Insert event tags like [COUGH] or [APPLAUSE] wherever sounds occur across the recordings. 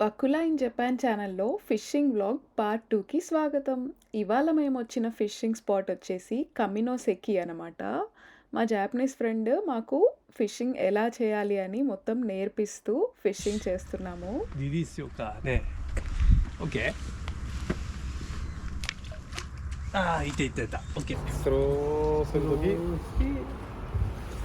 వకులా in Japan ఛానల్లో fishing vlog part టూకి స్వాగతం ఇవాళ మేము వచ్చిన ఫిషింగ్ స్పాట్ వచ్చేసి కమినోసెకి అనమాట మా జాపనీస్ ఫ్రెండ్ మాకు ఫిషింగ్ ఎలా చేయాలి అని మొత్తం నేర్పిస్తూ ఫిషింగ్ చేస్తున్నాము リリ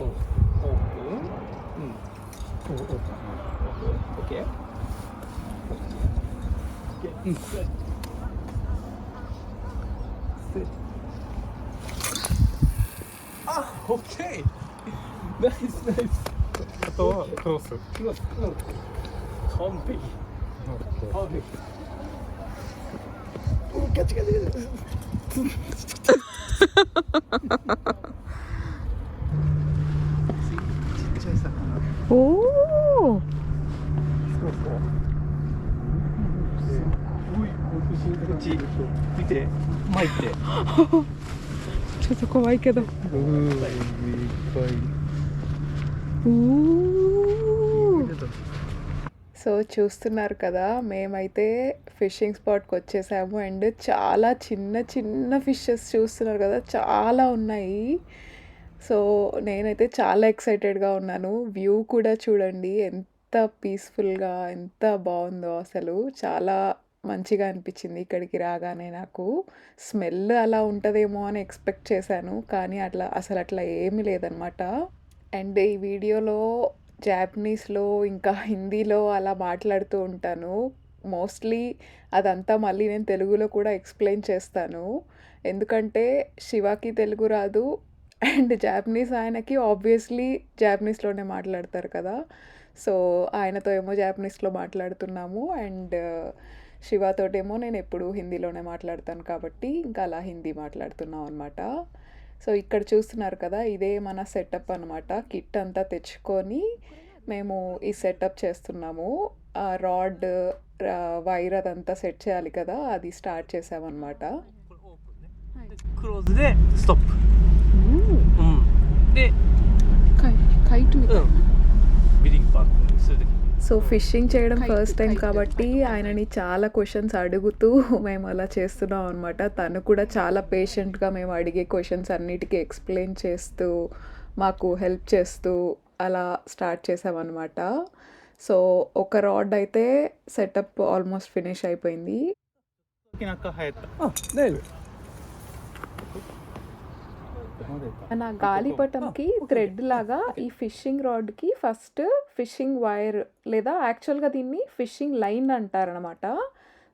オープンうん。オープンオッケーオッケーうん。あオッケーナイスナイスあとはクロスクロスクロ完璧完璧ガチガチガチ 魚。 ఓ そうそう。おい、こっち見て、巻いて。[LAUGHS] ちょっと怖いけどうーいっぱい సో చూస్తున్నారు కదా మేమైతే ఫిషింగ్ స్పాట్కి వచ్చేసాము అండ్ చాలా చిన్న చిన్న ఫిషెస్ చూస్తున్నారు కదా చాలా ఉన్నాయి సో నేనైతే చాలా ఎక్సైటెడ్గా ఉన్నాను. వ్యూ కూడా చూడండి ఎంత పీస్ఫుల్గా ఎంత బాగుందో అసలు. చాలా మంచిగా అనిపించింది ఇక్కడికి రాగానే నాకు. స్మెల్ అలా ఉంటుందేమో అని ఎక్స్పెక్ట్ చేశాను కానీ అట్లా అసలు అట్లా ఏమీ లేదనమాట. అండ్ ఈ వీడియోలో జాపనీస్లో ఇంకా హిందీలో అలా మాట్లాడుతూ ఉంటాను. మోస్ట్లీ అదంతా మళ్ళీ నేను తెలుగులో కూడా ఎక్స్ప్లెయిన్ చేస్తాను. ఎందుకంటే శివాకి తెలుగు రాదు అండ్ జాపనీస్ ఆయనకి ఆబ్వియస్లీ జాపనీస్లోనే మాట్లాడతారు కదా. సో ఆయనతో ఏమో జాపనీస్లో మాట్లాడుతున్నాము అండ్ uh, శివతోటేమో నేను ఎప్పుడు హిందీలోనే మాట్లాడతాను కాబట్టి ఇంకా అలా హిందీ మాట్లాడుతున్నాం అనమాట సో ఇక్కడ చూస్తున్నారు కదా ఇదే మన సెటప్ అనమాట కిట్ అంతా తెచ్చుకొని మేము ఈ సెటప్ చేస్తున్నాము. రాడ్ వైర్ అదంతా సెట్ చేయాలి కదా అది స్టార్ట్ చేసామన్నమాట. クローズでストップ。うん。で、 కైట్ うん。ビリングパークするときに。 సో ఫిషింగ్ చేయడం ఫస్ట్ టైం కాబట్టి ఆయనని చాలా క్వశ్చన్స్ అడుగుతూ మేము అలా చేస్తున్నాం అనమాట తను కూడా చాలా పేషెంట్గా మేము అడిగే క్వశ్చన్స్ అన్నిటికీ ఎక్స్ప్లెయిన్ చేస్తూ మాకు హెల్ప్ చేస్తూ అలా స్టార్ట్ చేసామన్నమాట సో ఒక రాడ్ అయితే సెటప్ ఆల్మోస్ట్ ఫినిష్ అయిపోయింది నా గాలిపటంకి థ్రెడ్ లాగా ఈ ఫిషింగ్ రాడ్కి ఫస్ట్ ఫిషింగ్ వైర్ లేదా యాక్చువల్గా దీన్ని ఫిషింగ్ లైన్ అంటారనమాట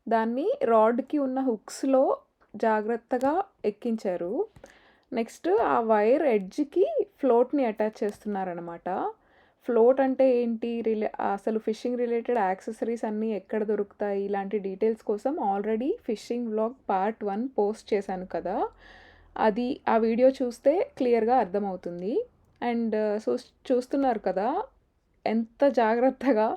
దాన్ని రాడ్కి ఉన్న హుక్స్లో జాగ్రత్తగా ఎక్కించారు. నెక్స్ట్ ఆ వైర్ ఎడ్జ్కి ఫ్లోట్ని అటాచ్ చేస్తున్నారనమాట ఫ్లోట్ అంటే ఏంటి? రిలే అసలు ఫిషింగ్ రిలేటెడ్ యాక్సెసరీస్ అన్నీ ఎక్కడ దొరుకుతాయి? ఇలాంటి డీటెయిల్స్ కోసం already fishing vlog part one post చేశాను కదా. అది ఆ వీడియో చూస్తే క్లియర్గా అర్థమవుతుంది అండ్ సో చూస్తున్నారు కదా ఎంత జాగ్రత్తగా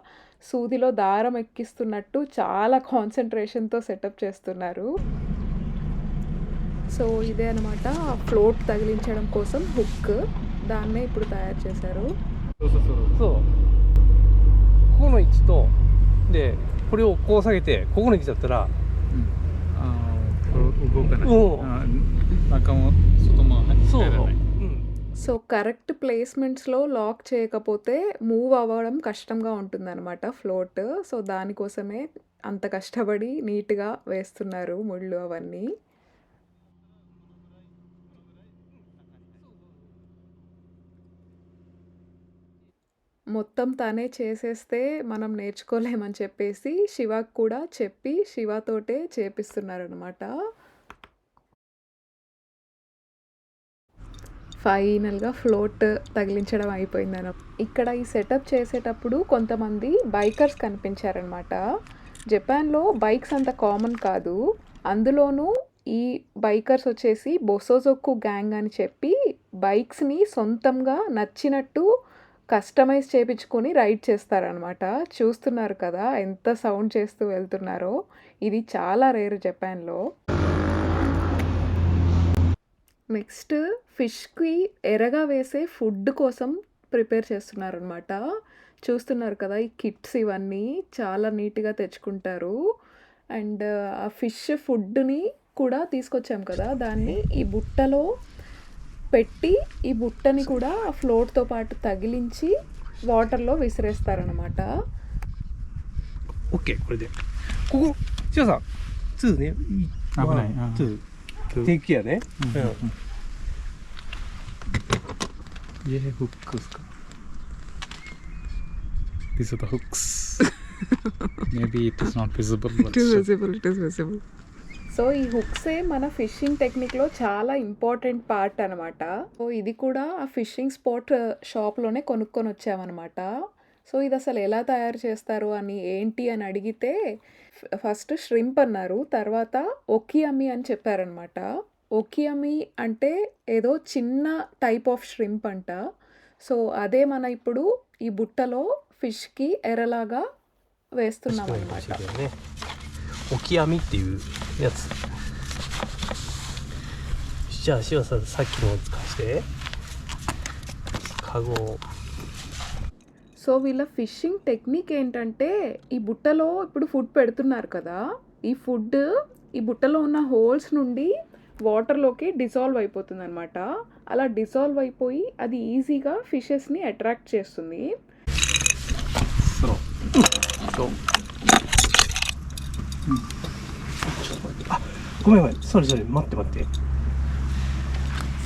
సూదిలో దారం ఎక్కిస్తున్నట్టు చాలా కాన్సన్ట్రేషన్తో సెటప్ చేస్తున్నారు సో ఇదే అనమాట ఫ్లోట్ తగిలించడం కోసం హుక్ దాన్నే ఇప్పుడు తయారు చేశారు そうそうそうそう。ここの位置と、で、これをこう下げて、ここの位置だったら、あーこれ動かないうん సో కరెక్ట్ ప్లేస్మెంట్స్లో లాక్ చేయకపోతే మూవ్ అవ్వడం కష్టంగా ఉంటుందన్నమాట ఫ్లోట్. సో దానికోసమే అంత కష్టపడి నీట్గా వేస్తున్నారు ముళ్ళు అవన్నీ. మొత్తం తనే చేసేస్తే మనం నేర్చుకోలేమని చెప్పేసి శివకు కూడా చెప్పి శివతోటే చేపిస్తున్నారనమాట ఫైనల్గా ఫ్లోట్ తగిలించడం అయిపోయిందన ఇక్కడ ఈ సెటప్ చేసేటప్పుడు కొంతమంది బైకర్స్ కనిపించారనమాట జపాన్‌లో బైక్స్ అంత కామన్ కాదు. అందులోనూ ఈ బైకర్స్ వచ్చేసి బొసోజొక్కు గ్యాంగ్ అని చెప్పి బైక్స్‌ని సొంతంగా నచ్చినట్టు కస్టమైజ్ చేపించుకొని రైడ్ చేస్తారనమాట. చూస్తున్నారు కదా! ఎంత సౌండ్ చేస్తూ వెళ్తున్నారో. ఇది చాలా రేరు జపాన్‌లో. నెక్స్ట్ ఫిష్కి ఎరగా వేసే ఫుడ్ కోసం ప్రిపేర్ చేస్తున్నారనమాట చూస్తున్నారు కదా ఈ కిట్స్ ఇవన్నీ చాలా నీట్గా తెచ్చుకుంటారు. అండ్ ఆ ఫిష్ ఫుడ్ని కూడా తీసుకొచ్చాం కదా దాన్ని ఈ బుట్టలో పెట్టి ఈ బుట్టని కూడా ఆ ఫ్లోట్తో పాటు తగిలించి వాటర్లో విసిరేస్తారనమాట ఓకే これでここ違うさ2ね1危ない2 ఫుట్ థిక్ అదే it is not it is visible so ఈ హుక్సే మన ఫిషింగ్ టెక్నిక్లో చాలా ఇంపార్టెంట్ పార్ట్ అనమాట సో ఇది కూడా ఆ ఫిషింగ్ స్పాట్ షాప్లోనే కొనుక్కొని వచ్చామనమాట సో ఇది అసలు ఎలా తయారు చేస్తారు అని ఏంటి అని అడిగితే ఫ ఫస్ట్ ష్రింప్ అన్నారు. తర్వాత ఒకియమి అని చెప్పారనమాట. ఒకియమి అంటే ఏదో చిన్న టైప్ ఆఫ్ ష్రింప్ అంట. సో అదే మన ఇప్పుడు ఈ బుట్టలో ఫిష్‌కి ఎరలాగా 確かに వేస్తున్నామనమాట. 確かにねオキアミっていうやつじゃあシアさんさっきのを使してカゴを సో వీళ్ళ ఫిషింగ్ టెక్నిక్ ఏంటంటే ఈ బుట్టలో ఇప్పుడు ఫుడ్ పెడుతున్నారు కదా ఈ ఫుడ్ ఈ బుట్టలో ఉన్న హోల్స్ నుండి వాటర్లోకి డిజాల్వ్ అయిపోతుంది అనమాట అలా డిజాల్వ్ అయిపోయి అది ఈజీగా ఫిషెస్ని అట్రాక్ట్ చేస్తుంది. సారీ సారీ మత్తే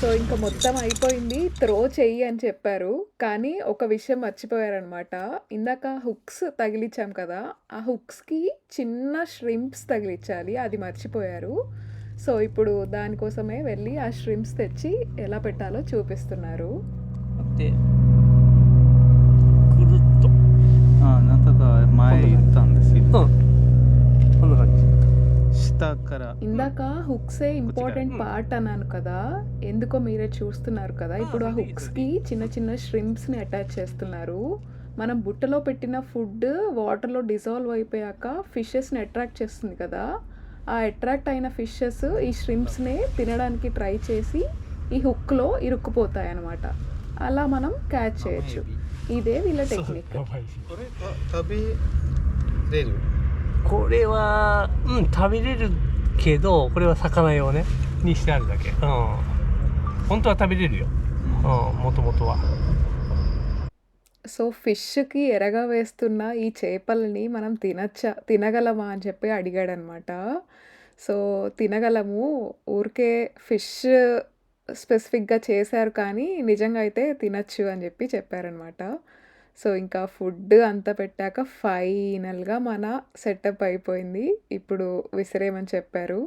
సో ఇంక మొత్తం అయిపోయింది. త్రో చెయ్యి అని చెప్పారు. కానీ ఒక విషయం మర్చిపోయారనమాట. ఇందాక హుక్స్ తగిలిచ్చాం కదా! ఆ హుక్స్‌కి చిన్న ష్రింప్స్ తగిలిచ్చాలి. అది మర్చిపోయారు. సో ఇప్పుడు దానికోసమే వెళ్ళి ఆ ష్రింప్స్ తెచ్చి ఎలా పెట్టాలో చూపిస్తున్నారు. でく కుచితాకర ఇందాక హుక్సే ఇంపార్టెంట్ పార్ట్ అన్నాను కదా ఎందుకో మీరే చూస్తున్నారు కదా? ఇప్పుడు ఆ హుక్స్కి చిన్న చిన్న ష్రింప్స్ని అటాచ్ చేస్తున్నారు. మనం బుట్టలో పెట్టిన ఫుడ్ వాటర్లో డిజాల్వ్ అయిపోయాక ఫిషెస్ని అట్రాక్ట్ చేస్తుంది కదా? ఆ అట్రాక్ట్ అయిన ఫిషెస్ ఈ ష్రింప్స్ని తినడానికి ట్రై చేసి ఈ హుక్లో ఇరుక్కుపోతాయి అనమాట అలా మనం క్యాచ్ చేయొచ్చు. ఇదే. వీళ్ళ [LAUGHS] టెక్నిక్ これは食べれるこれはうん食べれるけどこれは魚用ねにしてあるだけうん本当は食べれるようんもともとは సో ఫిష్‌కి ఎరగా వేస్తున్న ఈ చేపలని మనం తినచ్చా తినగలమా అని చెప్పి అడిగాడనమాట. సో తినగలము. ఊరికే ఫిష్ స్పెసిఫిక్‌గా చేశారు కానీ నిజంగా అయితే తినొచ్చు అని చెప్పి చెప్పారనమాట. సో ఇంకా ఫుడ్ అంతా పెట్టాక ఫైనల్‌గా మన సెటప్ అయిపోయింది. ఇప్పుడు విసిరేయమని చెప్పారు.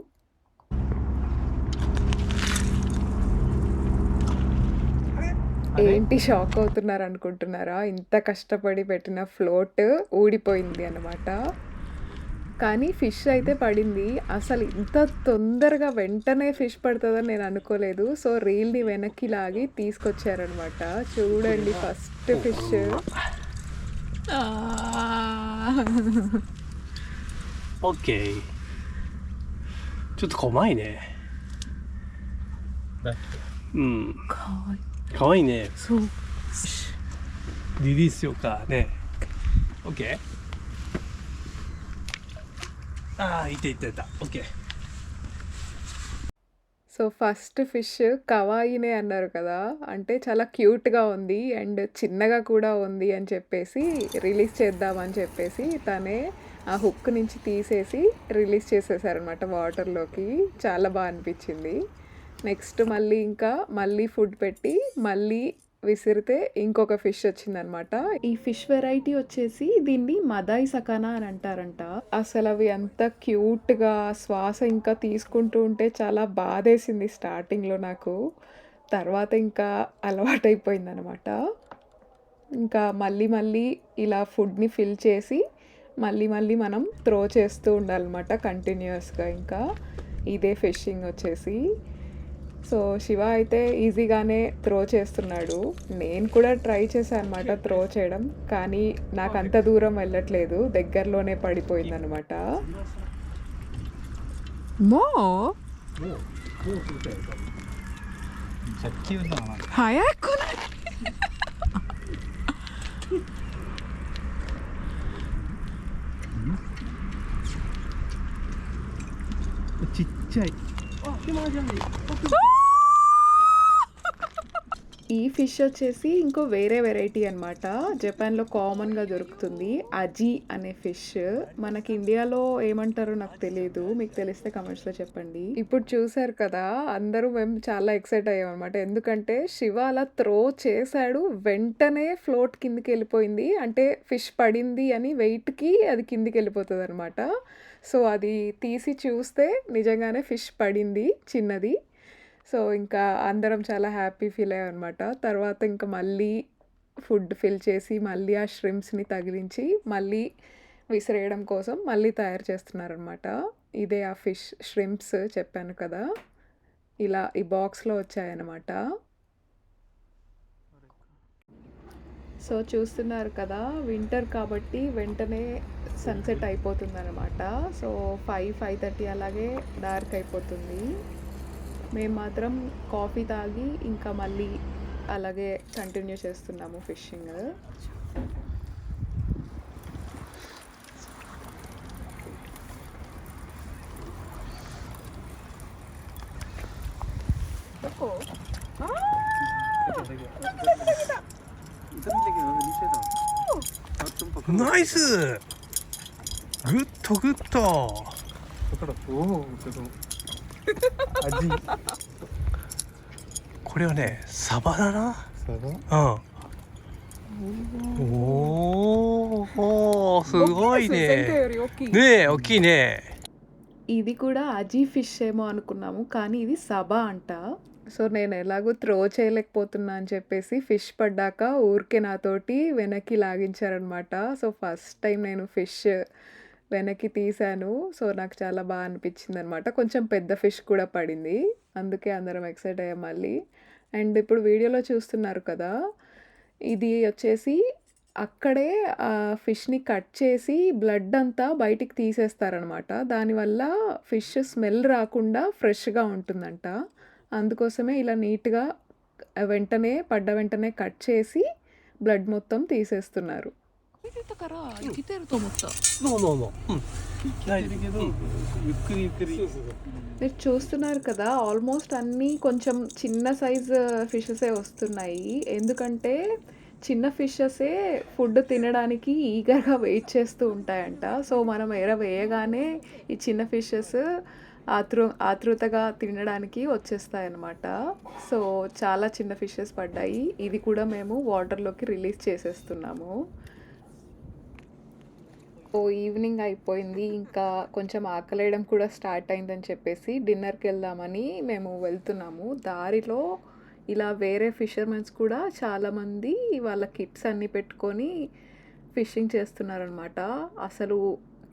ఏంటి షాక్ అవుతున్నారనుకుంటున్నారా? ఇంత కష్టపడి పెట్టిన ఫ్లోట్ ఊడిపోయింది అనమాట. కానీ ఫిష్ అయితే పడింది అసలు ఇంత తొందరగా వెంటనే ఫిష్ పడుతుందని నేను అనుకోలేదు సో రీల్ని వెనక్కి లాగి తీసుకొచ్చారనమాట చూడండి first fish okay ちょっと怖いね。うん。かわいい。かわいいね。そう。リリースしようかね。OK? ああいたいたいたオッケー so first fish కవాయినే అన్నారు కదా! అంటే చాలా క్యూట్‌గా ఉంది. అండ్ చిన్నగా కూడా ఉంది అని చెప్పేసి రిలీజ్ చేద్దామని చెప్పేసి తనే ఆ హుక్ నుంచి తీసేసి రిలీజ్ చేసేసారనమాట వాటర్‌లోకి. చాలా బా అనిపించింది. నెక్స్ట్ మళ్ళీ ఇంకా మళ్ళీ ఫుడ్ పెట్టి మళ్ళీ విసిరితే ఇంకొక ఫిష్ వచ్చిందనమాట. ఈ ఫిష్ వెరైటీ వచ్చేసి దీన్ని మదాయి సకానా అని అంటారంట. అసలు అవి అంత క్యూట్‌గా శ్వాస ఇంకా తీసుకుంటూ ఉంటే చాలా బాధేసింది స్టార్టింగ్‌లో నాకు. తర్వాత ఇంకా అలవాటైపోయిందనమాట. ఇంకా మళ్ళీ మళ్ళీ ఇలా ఫుడ్‌ని ఫిల్ చేసి మళ్ళీ మళ్ళీ మనం త్రో చేస్తూ ఉండాలన్నమాట కంటిన్యూస్గా ఇంకా ఇదే ఫిషింగ్ వచ్చేసి సో శివ అయితే ఈజీగానే త్రో చేస్తున్నాడు. నేను కూడా ట్రై చేశాను అనమాట త్రో చేయడం కానీ నాకు అంత దూరం వెళ్ళట్లేదు. దగ్గరలోనే పడిపోయింది అనమాట మో ఈ ఫిష్ వచ్చేసి ఇంకో వేరే వెరైటీ అనమాట జపాన్లో కామన్గా దొరుకుతుంది అజీ అనే ఫిష్. మనకి ఇండియాలో ఏమంటారో నాకు తెలియదు మీకు తెలిస్తే కమెంట్స్లో చెప్పండి. ఇప్పుడు చూసారు కదా అందరూ మేము చాలా ఎక్సైట్ అయ్యాం అనమాట ఎందుకంటే శివ అలా త్రో చేశాడు వెంటనే ఫ్లోట్ కిందికి వెళ్ళిపోయింది. అంటే ఫిష్ పడింది అని వెయిట్కి అది కిందికి వెళ్ళిపోతుంది అనమాట సో అది తీసి చూస్తే నిజంగానే ఫిష్ పడింది చిన్నది. సో ఇంకా అందరం చాలా హ్యాపీ ఫీల్ అయ్యాం అనమాట తర్వాత ఇంకా మళ్ళీ ఫుడ్ ఫిల్ చేసి మళ్ళీ ఆ ష్రిమ్స్ని తగిలించి మళ్ళీ విసిరేయడం కోసం మళ్ళీ తయారు చేస్తున్నారనమాట ఇదే ఆ ఫిష్ ష్రిమ్ప్స్ చెప్పాను కదా. ఇలా ఈ బాక్స్లో వచ్చాయన్నమాట. సో చూస్తున్నారు కదా వింటర్ కాబట్టి వెంటనే సన్సెట్ అయిపోతుంది అనమాట సో ఫైవ్ ఫైవ్ థర్టీ అలాగే డార్క్ అయిపోతుంది. మేము మాత్రం కాఫీ తాగి ఇంకా మళ్ళీ అలాగే కంటిన్యూ చేస్తున్నాము ఫిషింగ్ Nice! グッドグッドだからおおけど味これはねサバだなサバうんおーおーすごいねねえ大きいね ఇది కూడా అజీ ఫిష్ ఏమో అనుకున్నాము కానీ ఇది సబా అంట సో నేను ఎలాగో త్రో చేయలేకపోతున్నా అని చెప్పేసి ఫిష్ పడ్డాక ఊరికే నాతోటి వెనక్కి లాగించారనమాట సో ఫస్ట్ టైం నేను ఫిష్ వెనక్కి తీశాను. సో నాకు చాలా బాగా అనిపించింది అనమాట కొంచెం పెద్ద ఫిష్ కూడా పడింది. అందుకే అందరం ఎక్సైట్ అయ్యాం మళ్ళీ. అండ్ ఇప్పుడు వీడియోలో చూస్తున్నారు కదా ఇది వచ్చేసి అక్కడే ఆ ఫిష్ని కట్ చేసి బ్లడ్ అంతా బయటికి తీసేస్తారనమాట. దానివల్ల ఫిష్ స్మెల్ రాకుండా ఫ్రెష్గా ఉంటుందంట. అందుకోసమే ఇలా నీట్గా వెంటనే పడ్డ వెంటనే కట్ చేసి బ్లడ్ మొత్తం తీసేస్తున్నారు. 見てたから生きてると思った、నో మీరు చూస్తున్నారు కదా ఆల్మోస్ట్ అన్నీ కొంచెం చిన్న సైజ్ ఫిషెసే వస్తున్నాయి. ఎందుకంటే చిన్న ఫిషెసే ఫుడ్ తినడానికి ఈగర్గా వెయిట్ చేస్తూ ఉంటాయంట. సో మనం ఎర వేయగానే ఈ చిన్న ఫిషెస్ ఆతృ ఆతృతగా తినడానికి వచ్చేస్తాయన్నమాట. సో చాలా చిన్న ఫిషెస్ పడ్డాయి. ఇవి కూడా మేము వాటర్లోకి రిలీజ్ చేసేస్తున్నాము. ఓ ఈవినింగ్ అయిపోయింది ఇంకా కొంచెం ఆకలేయడం కూడా స్టార్ట్ అయిందని చెప్పేసి డిన్నర్కి వెళ్దామని మేము వెళ్తున్నాము. దారిలో ఇలా వేరే ఫిషర్మెన్స్ కూడా చాలామంది వాళ్ళ కిట్స్ అన్నీ పెట్టుకొని ఫిషింగ్ చేస్తున్నారనమాట అసలు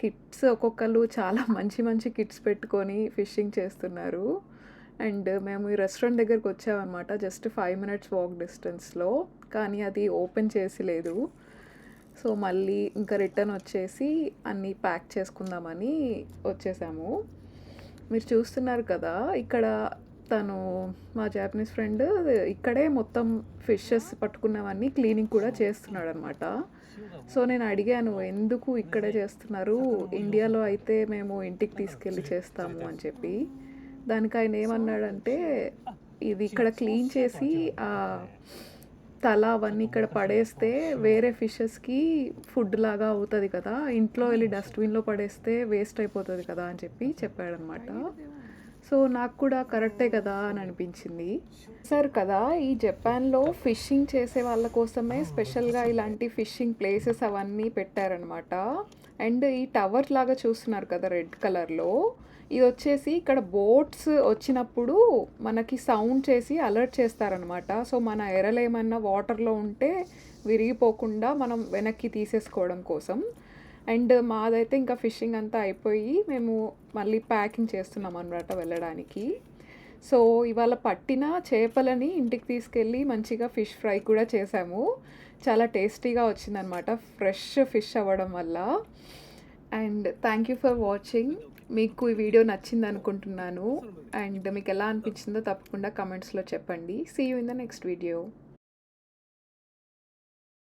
కిట్స్ ఒక్కొక్కరు చాలా మంచి మంచి కిట్స్ పెట్టుకొని ఫిషింగ్ చేస్తున్నారు. అండ్ మేము ఈ రెస్టారెంట్ దగ్గరికి వచ్చామన్నమాట జస్ట్ ఫైవ్ మినిట్స్ వాక్ డిస్టెన్స్లో. కానీ అది ఓపెన్ చేసి లేదు. సో మళ్ళీ ఇంకా రిటర్న్ వచ్చేసి అన్నీ ప్యాక్ చేసుకుందామని వచ్చేసాము. మీరు చూస్తున్నారు కదా ఇక్కడ తను మా జాపనీస్ ఫ్రెండ్ ఇక్కడే మొత్తం ఫిషెస్ పట్టుకున్నవన్నీ క్లీనింగ్ కూడా చేస్తున్నాడు అనమాట సో నేను అడిగాను ఎందుకు ఇక్కడే చేస్తున్నారు? ఇండియాలో అయితే మేము ఇంటికి తీసుకెళ్ళి చేస్తాము అని చెప్పి. దానికి ఆయన ఏమన్నాడంటే ఇది ఇక్కడ క్లీన్ చేసి తల అవన్నీ ఇక్కడ పడేస్తే వేరే ఫిషెస్కి ఫుడ్ లాగా అవుతుంది కదా. ఇంట్లో వెళ్ళి డస్ట్బిన్లో పడేస్తే వేస్ట్ అయిపోతుంది కదా అని చెప్పి చెప్పాడనమాట సో నాకు కూడా కరెక్టే కదా అని అనిపించింది. సార్ కదా ఈ జపాన్లో ఫిషింగ్ చేసే వాళ్ళ కోసమే స్పెషల్గా ఇలాంటి ఫిషింగ్ ప్లేసెస్ అవన్నీ పెట్టారనమాట అండ్ ఈ టవర్ లాగా చూస్తున్నారు కదా రెడ్ కలర్లో. ఇది వచ్చేసి ఇక్కడ బోట్స్ వచ్చినప్పుడు మనకి సౌండ్ చేసి అలర్ట్ చేస్తారనమాట సో మన ఎరలు ఏమన్నా వాటర్లో ఉంటే విరిగిపోకుండా మనం వెనక్కి తీసేసుకోవడం కోసం. అండ్ మాదైతే ఇంకా ఫిషింగ్ అంతా అయిపోయి మేము మళ్ళీ ప్యాకింగ్ చేస్తున్నాం అనమాట వెళ్ళడానికి. సో ఇవాళ పట్టిన చేపలని ఇంటికి తీసుకెళ్ళి మంచిగా ఫిష్ ఫ్రై కూడా చేసాము. చాలా టేస్టీగా వచ్చిందనమాట ఫ్రెష్ ఫిష్ అవ్వడం వల్ల. And thank you for watching. మీకు ఈ వీడియో నచ్చింది అనుకుంటున్నాను. అండ్ మీకు ఎలా అనిపించిందో తప్పకుండా కమెంట్స్లో చెప్పండి. See you in the next video